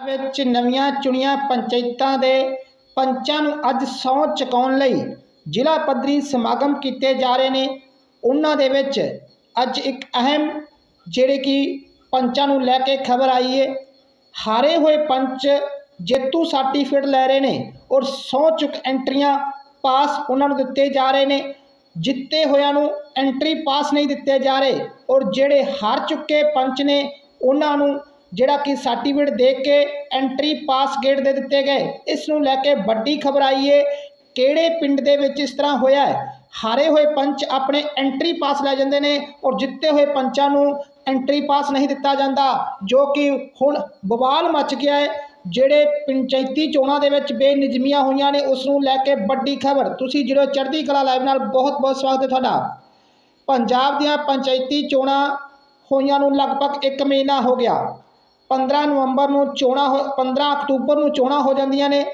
ਵਿੱਚ ਨਵੀਆਂ ਚੁਣੀਆਂ ਪੰਚਾਇਤਾਂ ਦੇ ਪੰਚਾਂ ਨੂੰ ਅੱਜ ਸਹੁੰ ਚੁਕਾਉਣ ਲਈ ਜ਼ਿਲ੍ਹਾ ਪੱਧਰੀ ਸਮਾਗਮ ਕੀਤੇ ਜਾ ਰਹੇ ਨੇ। ਉਹਨਾਂ ਦੇ ਵਿੱਚ ਅੱਜ ਇੱਕ ਅਹਿਮ ਜਿਹੜੇ ਕਿ ਪੰਚਾਂ ਨੂੰ ਲੈ ਕੇ ਖਬਰ ਆਈ ਹੈ ਹਾਰੇ ਹੋਏ ਪੰਚ ਜੇਤੂ ਸਰਟੀਫਿਕੇਟ ਲੈ ਰਹੇ ਨੇ ਔਰ ਸਹੁੰ ਚੁੱਕ ਐਂਟਰੀਆਂ ਪਾਸ ਉਹਨਾਂ ਨੂੰ ਦਿੱਤੇ ਜਾ ਰਹੇ ਨੇ। ਜਿੱਤੇ ਹੋਇਆਂ ਨੂੰ ਐਂਟਰੀ ਪਾਸ ਨਹੀਂ ਦਿੱਤੇ ਜਾ ਰਹੇ ਔਰ ਜਿਹੜੇ ਹਾਰ ਚੁੱਕੇ ਪੰਚ ਨੇ, ਉਹਨਾਂ ਨੂੰ ਜਿਹੜਾ ਕਿ ਸਰਟੀਫਿਕੇਟ ਦੇ ਕੇ ਐਂਟਰੀ ਪਾਸ ਗੇਟ ਦੇ ਦਿੱਤੇ ਗਏ। ਇਸ ਨੂੰ ਲੈ ਕੇ ਵੱਡੀ ਖਬਰ ਆਈ ਹੈ ਕਿਹੜੇ ਪਿੰਡ ਦੇ ਵਿੱਚ ਇਸ ਤਰ੍ਹਾਂ ਹੋਇਆ ਹੈ? ਹਾਰੇ ਹੋਏ ਪੰਚ ਆਪਣੇ ਐਂਟਰੀ ਪਾਸ ਲੈ ਜਾਂਦੇ ਨੇ ਔਰ ਜਿੱਤੇ ਹੋਏ ਪੰਚਾਂ ਨੂੰ ਐਂਟਰੀ ਪਾਸ ਨਹੀਂ ਦਿੱਤਾ ਜਾਂਦਾ, ਜੋ ਕਿ ਹੁਣ ਬਵਾਲ ਮਚ ਗਿਆ ਹੈ। ਜਿਹੜੇ ਪੰਚਾਇਤੀ ਚੋਣਾਂ ਦੇ ਵਿੱਚ ਬੇਨਿਯਮੀਆਂ ਹੋਈਆਂ ਨੇ, ਉਸ ਨੂੰ ਲੈ ਕੇ ਵੱਡੀ ਖਬਰ। ਤੁਸੀਂ ਜਿਹੜਾ ਚੜ੍ਹਦੀ ਕਲਾ ਲਾਈਵ ਨਾਲ ਬਹੁਤ ਬਹੁਤ ਸਵਾਗਤ ਹੈ ਤੁਹਾਡਾ। ਪੰਜਾਬ ਦੀਆਂ ਪੰਚਾਇਤੀ ਚੋਣਾਂ ਹੋਈਆਂ ਨੂੰ ਲਗਭਗ 1 ਮਹੀਨਾ ਹੋ ਗਿਆ। 15 ਨਵੰਬਰ ਨੂੰ ਚੋਣਾਂ ਹੋ 15 ਅਕਤੂਬਰ ਨੂੰ ਚੋਣਾਂ ਹੋ ਜਾਂਦੀਆਂ ਨੇ,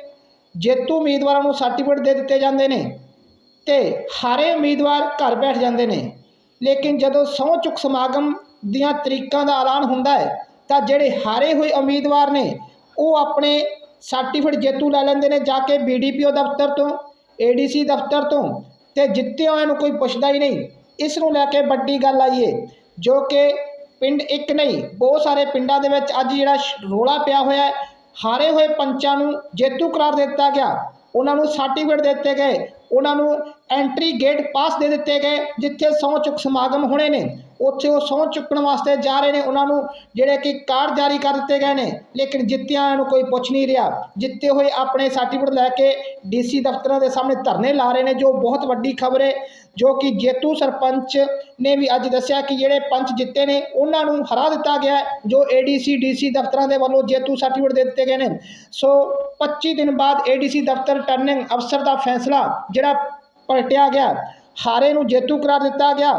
ਜੇਤੂ ਉਮੀਦਵਾਰਾਂ ਨੂੰ ਸਰਟੀਫਿਕੇਟ ਦੇ ਦਿੱਤੇ ਜਾਂਦੇ ਨੇ ਤੇ ਹਾਰੇ ਉਮੀਦਵਾਰ ਘਰ ਬੈਠ ਜਾਂਦੇ ਨੇ। ਲੇਕਿਨ ਜਦੋਂ ਸਹੁੰ ਚੁੱਕ ਸਮਾਗਮ ਦੀਆਂ ਤਰੀਕਾਂ ਦਾ ਐਲਾਨ ਹੁੰਦਾ ਹੈ, ਤਾਂ ਜਿਹੜੇ ਹਾਰੇ ਹੋਏ ਉਮੀਦਵਾਰ ਨੇ, ਉਹ ਆਪਣੇ ਸਰਟੀਫਿਕੇਟ ਜੇਤੂ ਲੈ ਲੈਂਦੇ ਨੇ ਜਾ ਕੇ ਬੀਡੀਪੀਓ ਦਫ਼ਤਰ ਤੋਂ ਏਡੀਸੀ ਦਫ਼ਤਰ ਤੋਂ ਤੇ ਜਿੱਤੇ ਹੋਇਆਂ ਨੂੰ ਕੋਈ ਪੁੱਛਦਾ ਹੀ ਨਹੀਂ। ਇਸ ਨੂੰ ਲੈ ਕੇ ਵੱਡੀ ਗੱਲ ਆਈ ਹੈ ਜੋ ਕਿ ਪਿੰਡ ਇੱਕ ਨਹੀਂ, ਬਹੁਤ ਸਾਰੇ ਪਿੰਡਾਂ ਦੇ ਵਿੱਚ ਅੱਜ ਜਿਹੜਾ ਸ਼- ਰੌਲਾ ਪਿਆ ਹੋਇਆ ਹੈ, ਹਾਰੇ ਹੋਏ ਪੰਚਾਂ ਨੂੰ ਜੇਤੂ ਕਰਾਰ ਦਿੱਤਾ ਗਿਆ। ਉਹਨਾਂ ਨੂੰ ਸਰਟੀਫਿਕੇਟ ਦਿੱਤੇ ਗਏ, ਉਹਨਾਂ ਨੂੰ ਐਂਟਰੀ ਗੇਟ ਪਾਸ ਦੇ ਦਿੱਤੇ ਗਏ, ਜਿੱਥੇ ਸਹੁੰ ਚੁੱਕ ਸਮਾਗਮ ਹੋਣੇ ਨੇ। ਉੱਥੇ ਉਹ ਸਹੁੰ ਚੁੱਕਣ ਵਾਸਤੇ ਜਾ ਰਹੇ ਨੇ, ਉਹਨਾਂ ਨੂੰ ਜਿਹੜੇ ਕਿ ਕਾਰਡ ਜਾਰੀ ਕਰ ਦਿੱਤੇ ਗਏ ਨੇ, ਲੇਕਿਨ ਜਿੱਤਿਆਂ ਨੂੰ ਕੋਈ ਪੁੱਛ ਨਹੀਂ ਰਿਹਾ। ਜਿੱਤੇ ਹੋਏ ਆਪਣੇ ਸਰਟੀਫਿਕੇਟ ਲੈ ਕੇ ਡੀਸੀ ਦਫ਼ਤਰਾਂ ਦੇ ਸਾਹਮਣੇ ਧਰਨੇ ਲਾ ਰਹੇ ਨੇ, ਜੋ ਬਹੁਤ ਵੱਡੀ ਖਬਰ ਹੈ। ਜੋ ਕਿ ਜੇਤੂ ਸਰਪੰਚ ਨੇ ਵੀ ਅੱਜ ਦੱਸਿਆ ਕਿ ਜਿਹੜੇ ਪੰਚ ਜਿੱਤੇ ਨੇ ਉਹਨਾਂ ਨੂੰ ਹਰਾ ਦਿੱਤਾ ਗਿਆ ਹੈ, ਜੋ ਏਡੀਸੀ ਡੀਸੀ ਦਫ਼ਤਰਾਂ ਦੇ ਵੱਲੋਂ ਜੇਤੂ ਸਰਟੀਫਿਕੇਟ ਦੇ ਦਿੱਤੇ ਗਏ ਨੇ। ਸੋ 25 ਦਿਨ ਬਾਅਦ ਏਡੀਸੀ ਦਫ਼ਤਰ ਟਰਨਿੰਗ ਅਫਸਰ ਦਾ ਫੈਸਲਾ ਜਿਹੜਾ ਪਲਟਿਆ ਗਿਆ ਹਾਰੇ ਨੂੰ ਜੇਤੂ ਕਰਾਰ ਦਿੱਤਾ ਗਿਆ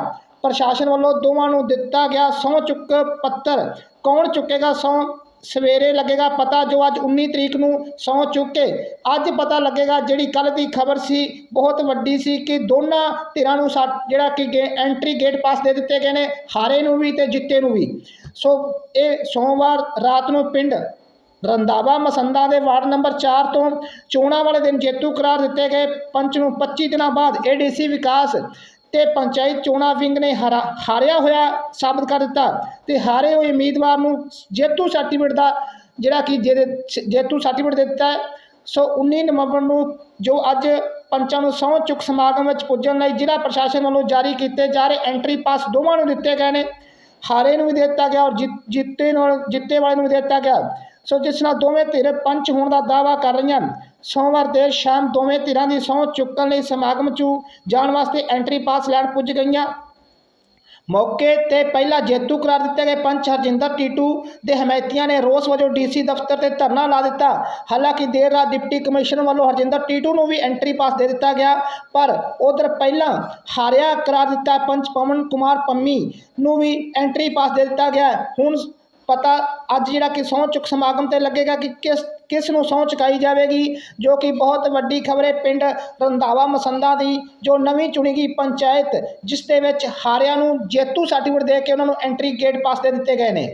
ਪ੍ਰਸ਼ਾਸਨ ਵੱਲੋਂ ਦੋਵਾਂ ਨੂੰ ਦਿੱਤਾ ਗਿਆ ਸਹੁੰ ਚੁੱਕ ਪੱਤਰ। ਕੌਣ ਚੁੱਕੇਗਾ ਸਹੁੰ? ਸਵੇਰੇ ਲੱਗੇਗਾ ਪਤਾ ਜੋ ਅੱਜ 19 ਤਰੀਕ ਨੂੰ ਸਹੁੰ ਚੁੱਕੇ। ਅੱਜ ਪਤਾ ਲੱਗੇਗਾ ਜਿਹੜੀ ਕੱਲ ਦੀ ਖਬਰ ਸੀ, ਬਹੁਤ ਵੱਡੀ ਸੀ ਕਿ ਦੋਨਾਂ ਧਿਰਾਂ ਨੂੰ ਸਾ- ਜਿਹੜਾ ਕਿ ਗੇ ਐਂਟਰੀ ਗੇਟ ਪਾਸ ਦੇ ਦਿੱਤੇ ਗਏ ਨੇ, ਹਾਰੇ ਨੂੰ ਵੀ ਤੇ ਜਿੱਤੇ ਨੂੰ ਵੀ। ਸੋ ਇਹ ਸੋਮਵਾਰ ਰਾਤ ਨੂੰ ਪਿੰਡ ਰੰਦਾਵਾ ਮਸੰਦਾ ਦੇ ਵਾਰਡ ਨੰਬਰ 4 ਤੋਂ ਚੋਣਾਂ ਵਾਲੇ ਦਿਨ ਜੇਤੂ ਕਰਾਰ ਦਿੱਤੇ ਗਏ। ਪੰਚ ਨੂੰ 25 ਦਿਨਾਂ ਬਾਅਦ ਏਡੀਸੀ ਵਿਕਾਸ ਤੇ ਪੰਚਾਇਤ ਚੋਣਾਂ ਵਿੰਗ ਨੇ ਹਰਾ, ਹਾਰਿਆ ਹੋਇਆ ਸਾਬਤ ਕਰ ਦਿੱਤਾ ਤੇ ਹਾਰੇ ਹੋਏ ਉਮੀਦਵਾਰ ਨੂੰ ਜੇਤੂ ਸਰਟੀਫਿਕੇਟ ਦਾ ਜਿਹੜਾ ਕਿ ਜਿਹਦੇ ਜੇਤੂ ਸਰਟੀਫਿਕੇਟ ਦੇ ਦਿੱਤਾ ਹੈ। ਸੋ 19 ਨਵੰਬਰ ਨੂੰ ਜੋ ਅੱਜ ਪੰਚਾਂ ਨੂੰ ਸਹੁੰ ਚੁੱਕ ਸਮਾਗਮ ਵਿੱਚ ਪੁੱਜਣ ਲਈ ਜ਼ਿਲ੍ਹਾ ਪ੍ਰਸ਼ਾਸਨ ਵੱਲੋਂ ਜਾਰੀ ਕੀਤੇ ਜਾ ਰਹੇ ਐਂਟਰੀ ਪਾਸ ਦੋਵਾਂ ਨੂੰ ਦਿੱਤੇ ਗਏ ਨੇ ਹਾਰੇ ਨੂੰ ਵੀ ਦਿੱਤਾ ਗਿਆ ਔਰ ਜਿ- ਜਿੱਤੇ ਨਾਲ, ਜਿੱਤੇ ਵਾਲੇ ਨੂੰ ਵੀ ਦਿੱਤਾ ਗਿਆ ਸੋ ਜਿਸ ਨਾਲ ਦੋਵੇਂ ਧਿਰ ਪੰਚ ਹੋਣ ਦਾ ਦਾਅਵਾ ਕਰ ਰਹੀਆਂ ਸੋਮਵਾਰ ਦੇਰ ਸ਼ਾਮ ਦੋਵੇਂ ਧਿਰਾਂ ਦੀ ਸਹੁੰ ਚੁੱਕਣ ਲਈ ਸਮਾਗਮ 'ਚ ਜਾਣ ਵਾਸਤੇ ਐਂਟਰੀ ਪਾਸ ਲੈਣ ਪੁੱਜ ਗਈਆਂ। ਮੌਕੇ ਤੇ ਪਹਿਲਾ ਜੇਤੂ ਕਰਾਰ ਦਿੱਤੇ ਗਏ ਪੰਚ ਹਰਜਿੰਦਰ ਟੀਟੂ ਦੇ ਹਮਾਇਤੀਆਂ ਨੇ ਰੋਸ ਵਜੋਂ ਡੀਸੀ ਦਫ਼ਤਰ ਤੇ ਧਰਨਾ ਲਾ ਦਿੱਤਾ। ਹਾਲਾਂਕਿ ਦੇਰ ਰਾਤ ਡਿਪਟੀ ਕਮਿਸ਼ਨਰ ਵੱਲੋਂ ਹਰਜਿੰਦਰ ਟੀਟੂ ਨੂੰ ਵੀ ਐਂਟਰੀ ਪਾਸ ਦੇ ਦਿੱਤਾ ਗਿਆ, ਪਰ ਉਧਰ ਪਹਿਲਾਂ ਹਾਰਿਆ ਕਰਾਰ ਦਿੱਤਾ ਪੰਚ ਪਵਨ ਕੁਮਾਰ ਪੰਮੀ ਨੂੰ ਵੀ ਐਂਟਰੀ ਪਾਸ ਦੇ ਦਿੱਤਾ ਗਿਆ। ਹੁਣ ਪਤਾ ਅੱਜ ਜਿਹੜਾ ਕਿ ਸਹੁੰ ਚੁੱਕ ਸਮਾਗਮ ਤੇ ਲੱਗੇਗਾ ਕਿ ਕਿਸ ਕਿਸ ਨੂੰ ਸਹੁੰ ਚੁਕਾਈ ਜਾਵੇਗੀ, ਜੋ ਕਿ ਬਹੁਤ ਵੱਡੀ ਖਬਰ ਹੈ ਪਿੰਡ ਰੰਧਾਵਾ ਮਸੰਦਾ ਦੀ, ਜੋ ਨਵੀਂ ਚੁਣੀ ਗਈ ਪੰਚਾਇਤ, ਜਿਸ ਦੇ ਵਿੱਚ ਹਾਰਿਆਂ ਨੂੰ ਜੇਤੂ ਸਰਟੀਫਿਕੇਟ ਦੇ ਕੇ ਉਹਨਾਂ ਨੂੰ ਐਂਟਰੀ ਗੇਟ ਪਾਸ ਦੇ ਦਿੱਤੇ ਗਏ ਨੇ।